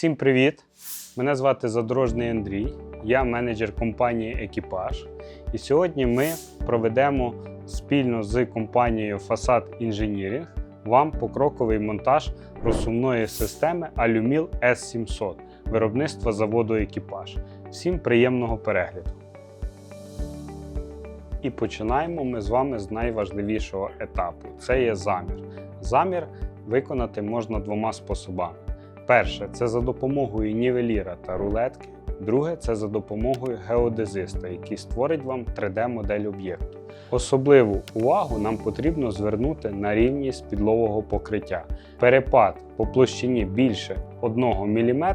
Всім привіт! Мене звати Задорожний Андрій, я менеджер компанії Екіпаж. І сьогодні ми проведемо спільно з компанією Facade Engineering вам покроковий монтаж розсувної системи Alumil S700 виробництва заводу Екіпаж. Всім приємного перегляду! І починаємо ми з вами з найважливішого етапу це є замір. Замір виконати можна двома способами. Перше це за допомогою нівеліра та рулетки. Друге це за допомогою геодезиста, який створить вам 3D-модель об'єкту. Особливу увагу нам потрібно звернути на рівність підлогового покриття. Перепад по площині більше 1 мм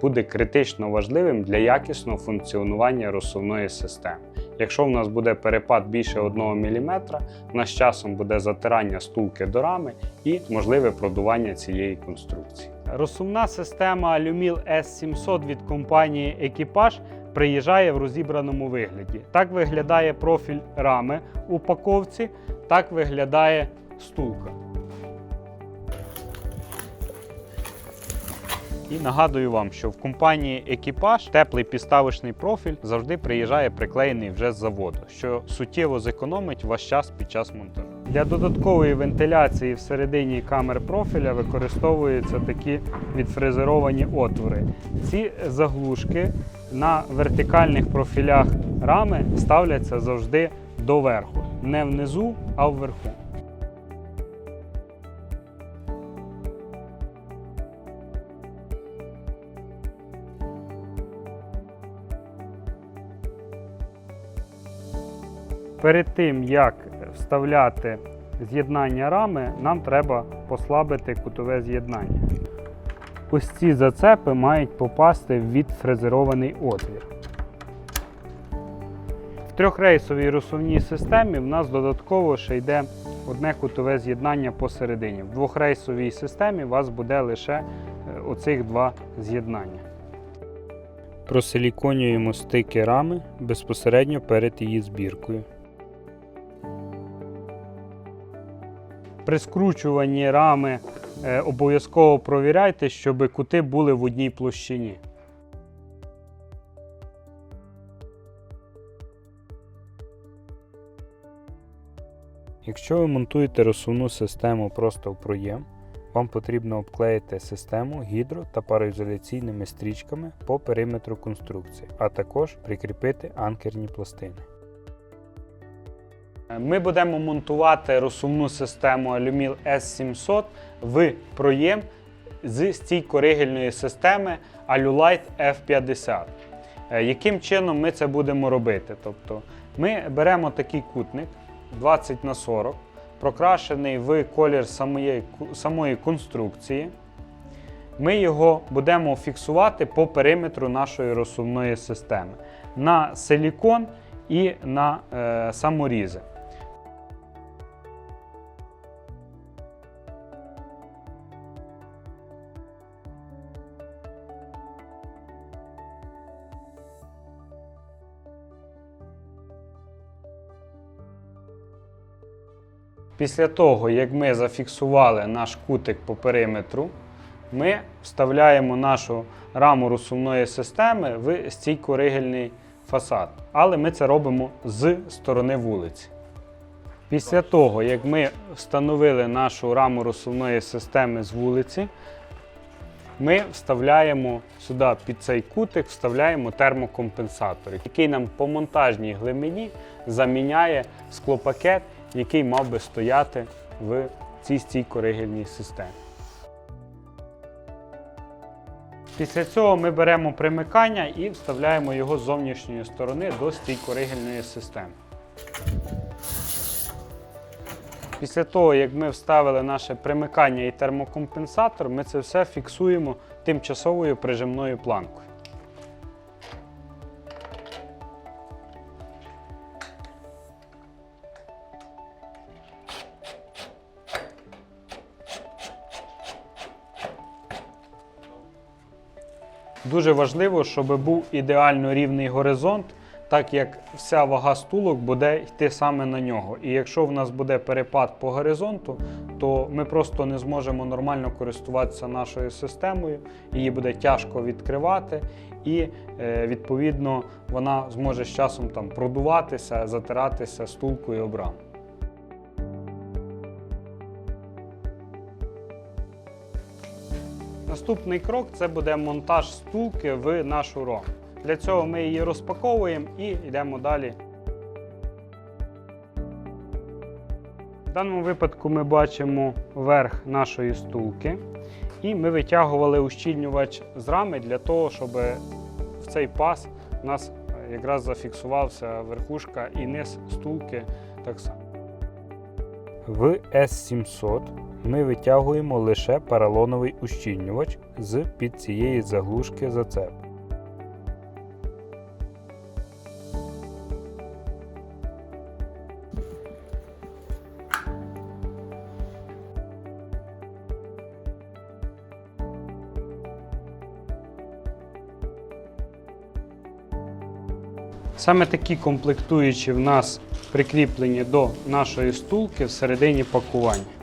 буде критично важливим для якісного функціонування розсувної системи. Якщо в нас буде перепад більше 1 мм, в нас часом буде затирання стулки до рами і можливе продування цієї конструкції. Розсувна система Alumil S700 від компанії Екіпаж приїжджає в розібраному вигляді. Так виглядає профіль рами у упаковці, так виглядає стулка. І нагадую вам, що в компанії Екіпаж теплий підставочний профіль завжди приїжджає приклеєний вже з заводу, що суттєво зекономить ваш час під час монтажу. Для додаткової вентиляції всередині камер профіля використовуються такі відфрезеровані отвори. Ці заглушки на вертикальних профілях рами ставляться завжди доверху, не внизу, а вверху. Перед тим, як вставляти з'єднання рами, нам треба послабити кутове з'єднання. Ось ці зацепи мають попасти в відфрезерований отвір. В трьохрейсовій розсувній системі в нас додатково ще йде одне кутове з'єднання посередині. В двохрейсовій системі у вас буде лише е, оцих два з'єднання. Просиліконюємо стики рами безпосередньо перед її збіркою. При скручуванні рами е, обов'язково провіряйте, щоб кути були в одній площині. Якщо ви монтуєте розсувну систему просто в проєм, вам потрібно обклеїти систему гідро та пароізоляційними стрічками по периметру конструкції, а також прикріпити анкерні пластини. Ми будемо монтувати розсувну систему Alumil S700 в проєм з стійко-ригельної системи Alulite F50. Е, Яким чином ми це будемо робити? Тобто Ми беремо такий кутник 20 на 40 прокрашений в колір самої, самої конструкції. Ми його будемо фіксувати по периметру нашої розсувної системи на силікон і на е, саморізи. Після того, як ми зафіксували наш кутик по периметру, ми вставляємо нашу раму розсувної системи в стійко-ригельний фасад. Але ми це робимо з сторони вулиці. Після того, як ми встановили нашу раму розсувної системи з вулиці, ми вставляємо сюди під цей кутик, вставляємо термокомпенсатор, який нам по монтажній глибині заміняє склопакет, який мав би стояти в цій стійко-ригельній системі. Після цього ми беремо примикання і вставляємо його з зовнішньої сторони до стійко-ригельної системи. Після того, як ми вставили наше примикання і термокомпенсатор, ми це все фіксуємо тимчасовою прижимною планкою. Дуже важливо, щоб був ідеально рівний горизонт, так як вся вага стулок буде йти саме на нього. І якщо в нас буде перепад по горизонту, то ми просто не зможемо нормально користуватися нашою системою, її буде тяжко відкривати, і е, відповідно вона зможе з часом там продуватися, затиратися стулкою об раму. Наступний крок це буде монтаж стулки в нашу раму. Для цього ми її розпаковуємо і йдемо далі. В даному випадку ми бачимо верх нашої стулки, і ми витягували ущільнювач з рами для того, щоб в цей паз у нас якраз зафіксувався верхушка і низ стулки так само. В S700 ми витягуємо лише поролоновий ущільнювач з під цієї заглушки зацеп. Саме такі комплектуючі в нас прикріплені до нашої стулки всередині пакування.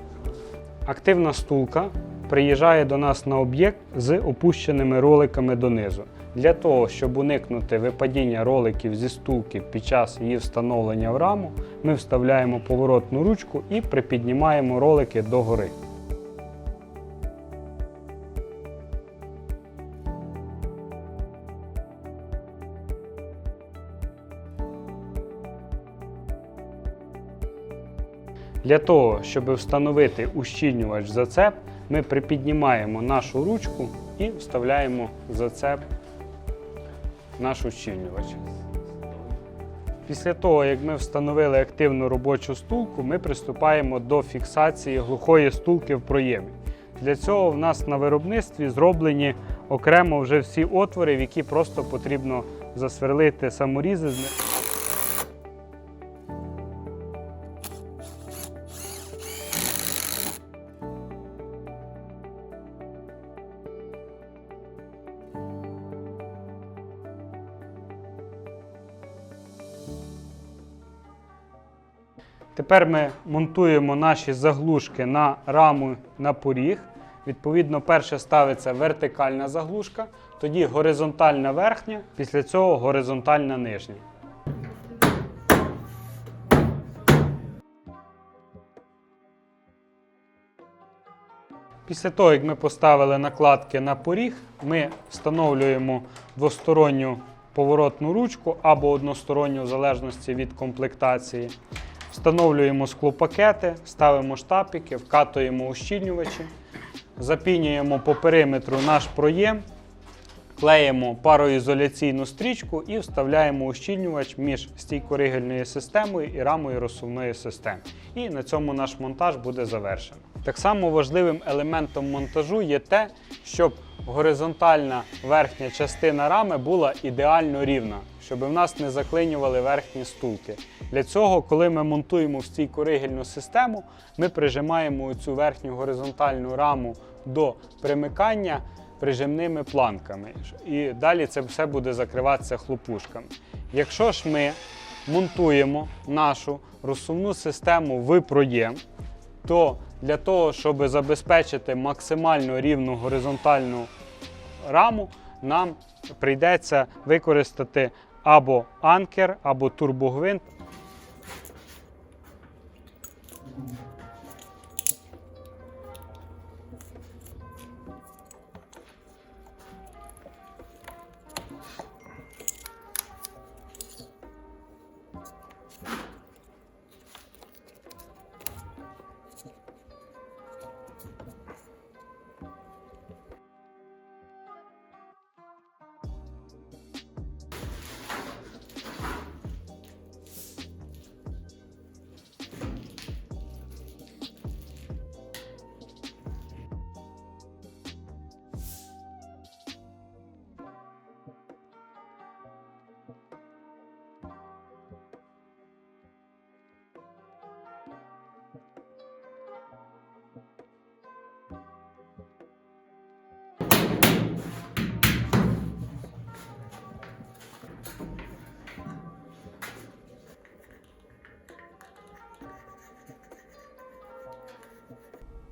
Активна стулка приїжджає до нас на об'єкт з опущеними роликами донизу. Для того, щоб уникнути випадіння роликів зі стулки під час її встановлення в раму, ми вставляємо поворотну ручку і припіднімаємо ролики догори. Для того, щоб встановити ущільнювач зацеп, ми припіднімаємо нашу ручку і вставляємо зацеп наш ущільнювач. Після того, як ми встановили активну робочу стулку, ми приступаємо до фіксації глухої стулки в проємі. Для цього в нас на виробництві зроблені окремо вже всі отвори, в які просто потрібно засверлити саморізи. Тепер ми монтуємо наші заглушки на раму на поріг. Відповідно, перше ставиться вертикальна заглушка, тоді горизонтальна верхня, після цього горизонтальна нижня. Після того, як ми поставили накладки на поріг, ми встановлюємо двосторонню поворотну ручку або односторонню в залежності від комплектації. Встановлюємо склопакети, ставимо штапики, вкатуємо ущільнювачі, запінюємо по периметру наш проєм, клеїмо пароізоляційну стрічку і вставляємо ущільнювач між стійкоригельною системою і рамою розсувної системи. І на цьому наш монтаж буде завершено. Так само важливим елементом монтажу є те, щоб горизонтальна верхня частина рами була ідеально рівна, щоб в нас не заклинювали верхні стулки. Для цього, коли ми монтуємо в стійкоригельну систему, ми прижимаємо цю верхню горизонтальну раму до примикання прижимними планками. І далі це все буде закриватися хлопушками. Якщо ж ми монтуємо нашу розсувну систему в проєм, то для того, щоб забезпечити максимально рівну горизонтальну раму, нам прийдеться використати або анкер, або турбогвинт.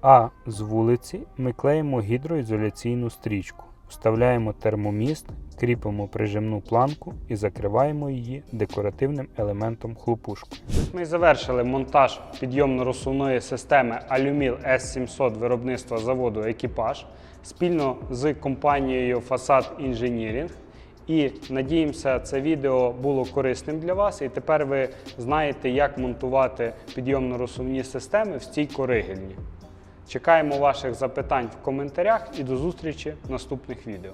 А з вулиці ми клеїмо гідроізоляційну стрічку, вставляємо термоміст, кріпимо прижимну планку і закриваємо її декоративним елементом хлопушкою. Ми завершили монтаж підйомно-розсувної системи Alumil S700 виробництва заводу Екіпаж спільно з компанією Facade Engineering. І надіємося, це відео було корисним для вас. І тепер ви знаєте, як монтувати підйомно-розсувні системи в стійко-ригельні. Чекаємо ваших запитань в коментарях і до зустрічі в наступних відео.